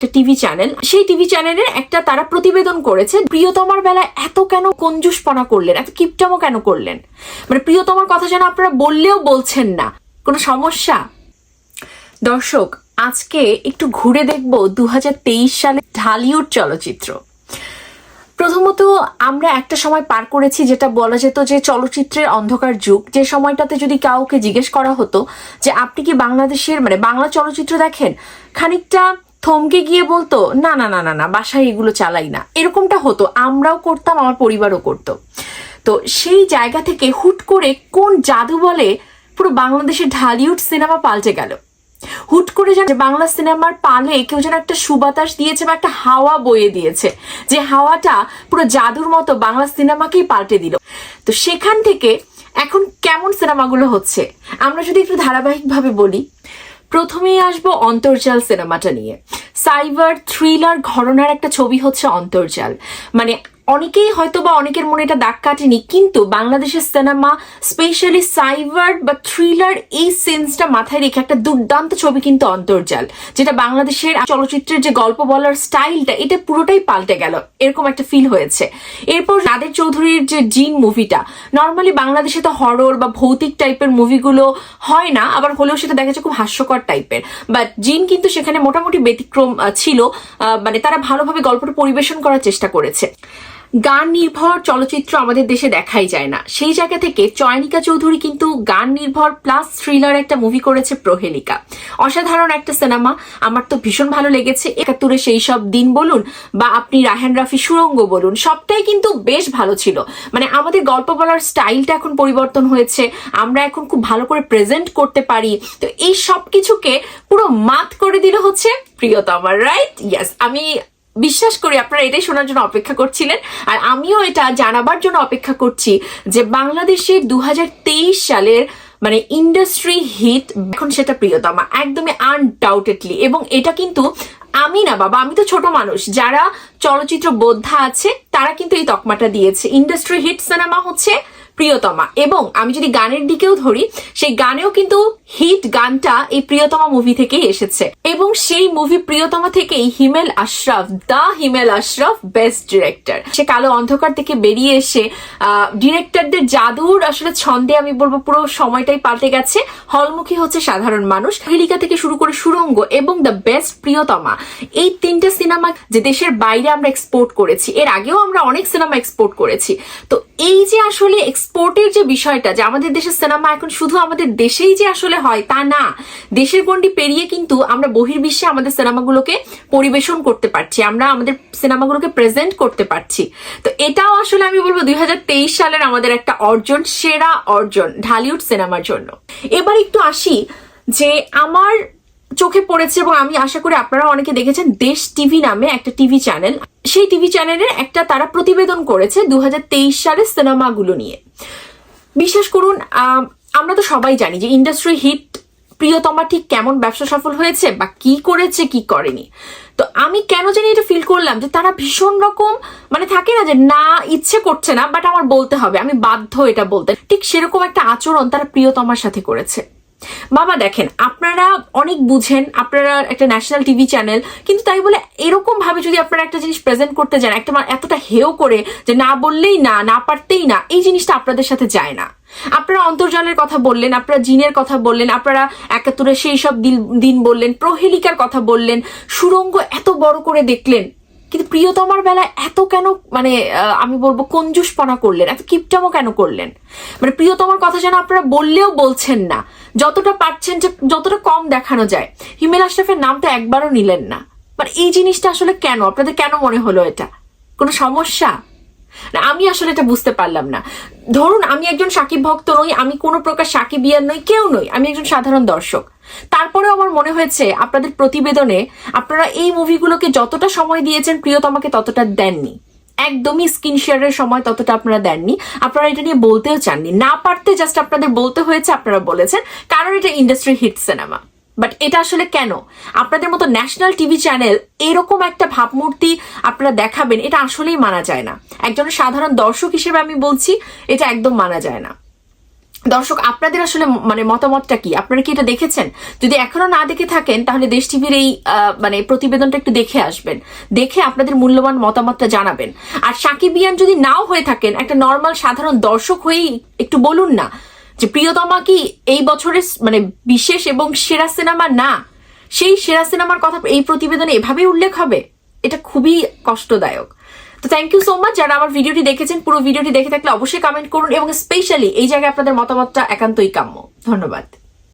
একটা TV channel. সেই TV চ্যানেলের একটা তারা প্রতিবেদন করেছে, প্রিয়তমার বেলায় এত কেন কঞ্জুসপনা করলেন, এত কিপটামো কেন করলেন? মানে প্রিয়তমার কথা যেন আপনারা বললেও বলছেন না। কোনো সমস্যা? দর্শক, আজকে একটু ঘুরে দেখব দু হাজার তেইশ সালে ঢালিউড চলচ্চিত্র। প্রথমত আমরা একটা সময় পার করেছি যেটা বলা যেত যে চলচ্চিত্রের অন্ধকার যুগ। যে সময়টাতে যদি কাউকে জিজ্ঞেস করা হতো যে, আপনি কি বাংলাদেশের মানে বাংলা চলচ্চিত্র দেখেন? খানিকটা থমকে গিয়ে বলতো, না না না না না, বাসায় এগুলো চালাই না। এরকমটা হতো, আমরাও করতাম, আমার পরিবারও করতো। তো সেই জায়গা থেকে হুট করে কোন জাদু বলে পুরো বাংলাদেশের ঢালিউড সিনেমা পাল্টে গেল। হুট করে যেন বাংলা সিনেমার পালে কেউ যেন একটা সুবাতাস দিয়েছে বা একটা হাওয়া বয়ে দিয়েছে, যে হাওয়াটা পুরো জাদুর মতো বাংলা সিনেমাকেই পাল্টে দিল। তো সেখান থেকে এখন কেমন সিনেমাগুলো হচ্ছে? আমরা যদি একটু ধারাবাহিকভাবে বলি প্রথমেই আসব অন্তর্জাল সিনেমাটা নিয়ে। সাইবার থ্রিলার ঘরনার একটা ছবি হচ্ছে অন্তর্জাল। মানে অনেকেই হয়তো বা অনেকের মনে এটা দাগ কাটেনি, কিন্তু বাংলাদেশের সিনেমা, স্পেশালি সাইবার বা থ্রিলার, এই সেন্সটা মাথায় রেখে একটা দুর্দান্ত ছবি কিন্তু অন্তর্জাল, যেটা বাংলাদেশের চলচ্চিত্রের যে গল্প বলার স্টাইলটা, এটা পুরোটাই পাল্টে গেল। এরকম একটা ফিল হয়েছে। এরপর নাদের চৌধুরীর যে জিন মুভিটা নর্মালি বাংলাদেশে তো হরর বা ভৌতিক টাইপের মুভিগুলো হয় না, আবার হলেও সেটা দেখা যাচ্ছে খুব হাস্যকর টাইপের বাট জিন কিন্তু সেখানে মোটামুটি ব্যতিক্রম ছিল মানে তারা ভালোভাবে গল্পটা পরিবেশন করার চেষ্টা করেছে। গান নির্ভর চলচ্চিত্র আমাদের দেশে দেখাই যায় না। সেই জায়গা থেকে চয়নিকা চৌধুরী কিন্তু গান নির্ভর প্লাস থ্রিলার একটা মুভি করেছে প্রহেলিকা। অসাধারণ একটা সিনেমা আমার তো ভীষণ ভালো লেগেছে। একাত্তরে সেই সব দিন বলুন বা আপনি রাহেন রাফি সুরঙ্গ বলুন, সবটাই কিন্তু বেশ ভালো ছিল। মানে আমাদের গল্প বলার স্টাইলটা এখন পরিবর্তন হয়েছে, আমরা এখন খুব ভালো করে প্রেজেন্ট করতে পারি। তো এই সব কিছুকে পুরো মাত করে দিল হচ্ছে প্রিয়তমার রাইট ইয়াস আমি বিশ্বাস করি আপনারা এটাই শোনার জন্য অপেক্ষা করছিলেন। আর আমিও এটা জানাবার জন্য অপেক্ষা করছি যে বাংলাদেশের দু হাজার তেইশ সালের মানে ইন্ডাস্ট্রি হিট এখন সেটা প্রিয়তমা, একদমই আনডাউটেডলি এবং এটা কিন্তু আমি না বাবা, আমি তো ছোট মানুষ। যারা চলচ্চিত্র বোদ্ধা আছে, তারা কিন্তু এই তকমাটা দিয়েছে। ইন্ডাস্ট্রি হিট সিনেমা হচ্ছে প্রিয়তমা। এবং আমি যদি গানের দিকেও ধরি, সেই গানেও কিন্তু হিট গানটা এই প্রিয়তমা মুভি থেকেই এসেছে। এবং সেই মুভি প্রিয়তমা থেকেই Himel Ashraf, the Himel Ashraf best director সে কালো অন্ধকার থেকে বেরিয়ে এসে ডিরেক্টরদের জাদুর আসলে ছন্দে আমি বলব পুরো সময়টাই পাল্টে গেছে। হলমুখী হচ্ছে সাধারণ মানুষ। হেলিকা থেকে শুরু করে সুরঙ্গ এবং দ্য বেস্ট প্রিয়তমা। এই তিনটা সিনেমা যে দেশের বাইরে আমরা এক্সপোর্ট করেছি, এর আগেও আমরা অনেক সিনেমা এক্সপোর্ট করেছি। তো এই যে আসলে এক্সপোর্টের যে বিষয়টা, যে আমাদের দেশের সিনেমা এখন শুধু আমাদের দেশেই যে আসলে হয় তা না, দেশের গণ্ডি পেরিয়ে কিন্তু আমরা বহির্বিশ্বে আমাদের সিনেমাগুলোকে পরিবেশন করতে পারছি, আমরা আমাদের সিনেমাগুলোকে প্রেজেন্ট করতে পারছি। তো এটাও আসলে আমি বলব দুই হাজার তেইশ সালের আমাদের একটা অর্জন, সেরা অর্জন ঢালিউড সিনেমার জন্য। এবার একটু আসি যে আমার চোখে পড়েছে এবং আমি আশা করি আপনারা অনেকে দেখেছেন দেশ টিভি নামে একটা টিভি চ্যানেল। সেই টিভি চ্যানেলের একটা তারা প্রতিবেদন করেছে দু হাজার তেইশ সালের সিনেমাগুলো নিয়ে। বিশ্বাস করুন আমরা তো সবাই জানি যে ইন্ডাস্ট্রি হিট প্রিয়তমা ঠিক কেমন ব্যবসা সফল হয়েছে বা কি করেছে, কি করেনি। তো আমি কেন জানি এটা ফিল করলাম যে তারা ভীষণ রকম মানে থাকে না যে না, ইচ্ছে করছে না বাট আমার বলতে হবে, আমি বাধ্য এটা বলতে। ঠিক সেরকম একটা আচরণ তারা প্রিয়তমার সাথে করেছে। বাবা দেখেন, আপনারা অনেক বুঝেন, আপনারা একটা ন্যাশনাল টিভি চ্যানেল কিন্তু তাই বলে এরকম ভাবে যদি আপনারা একটা জিনিস প্রেজেন্ট করতে যান, একটা এতটা হেও করে যে না বললেই না না পারতেই না, এই জিনিসটা আপনাদের সাথে যায় না। আপনারা অন্তর্জালের কথা বললেন, আপনারা জিনের কথা বললেন, আপনারা একাত্তরে সেই সব দিন বললেন, প্রহেলিকার কথা বললেন, সুরঙ্গ এত বড় করে দেখলেন কিন্তু প্রিয়তমার বেলায় এত কেন মানে আমি বলব কঞ্জুসপনা করলেন, এত কিপটামো কেন করলেন? মানে প্রিয়তমার কথা যেন আপনারা বললেও বলছেন না, যতটা পারছেন যে যতটা কম দেখানো যায়। হিমেল আশরাফের নাম তো একবারও নিলেন না। মানে এই জিনিসটা আসলে কেন? আপনাদের কেন মনে হলো এটা? কোনো সমস্যা? না, আমি আসলে এটা বুঝতে পারলাম না। ধরুন, আমি একজন সাকিব ভক্ত নই, আমি কোনো প্রকার সাকিব ইয়ার নই, কেউ নই, আমি একজন সাধারণ দর্শক। তারপরেও আমার মনে হয়েছে, আপনাদের প্রতিবেদনে আপনারা এই মুভিগুলোকে যতটা সময় দিয়েছেন প্রিয়তমাকে ততটা দেননি। একদমই স্ক্রিন শেয়ারের সময় ততটা আপনারা দেননি। আপনারা এটা নিয়ে বলতেও চাননি। না পারতে জাস্ট আপনাদের বলতে হয়েছে, আপনারা বলেছেন, কারণ এটা ইন্ডাস্ট্রি হিট সিনেমা বাট এটা আসলে কেন? আপনাদের মতো ন্যাশনাল টিভি চ্যানেল এরকম একটা ভাবমূর্তি আপনারা দেখাবেন, এটা আসলেই মানা যায় না। একজন সাধারণ দর্শক হিসেবে আমি বলছি, এটা একদম মানা যায় না। দর্শক, আপনাদের আসলে মানে মতামতটা কি? আপনারা কি এটা দেখেছেন? যদি এখনও না দেখে থাকেন, তাহলে দেশ টিভির এই মানে প্রতিবেদনটা একটু দেখে আসবেন। দেখে আপনাদের মূল্যবান মতামতটা জানাবেন। আর সাকিবিয়ান যদি নাও হয়ে থাকেন, একটা নর্মাল সাধারণ দর্শক হয়েই একটু বলুন না যে প্রিয়তমা কি এই বছরের মানে বিশেষ এবং সেরা সিনেমা না, সেই সেরা সিনেমার কথা এই প্রতিবেদনে এভাবেই উল্লেখ হবে। এটা খুবই কষ্টদায়ক। তো থ্যাংক ইউ সো মাচ যারা আমার ভিডিওটি দেখেছেন, পুরো ভিডিওটি দেখে থাকলে অবশ্যই কমেন্ট করুন এবং স্পেশালি এই জায়গায় আপনাদের মতামতটা একান্তই কাম্য। ধন্যবাদ।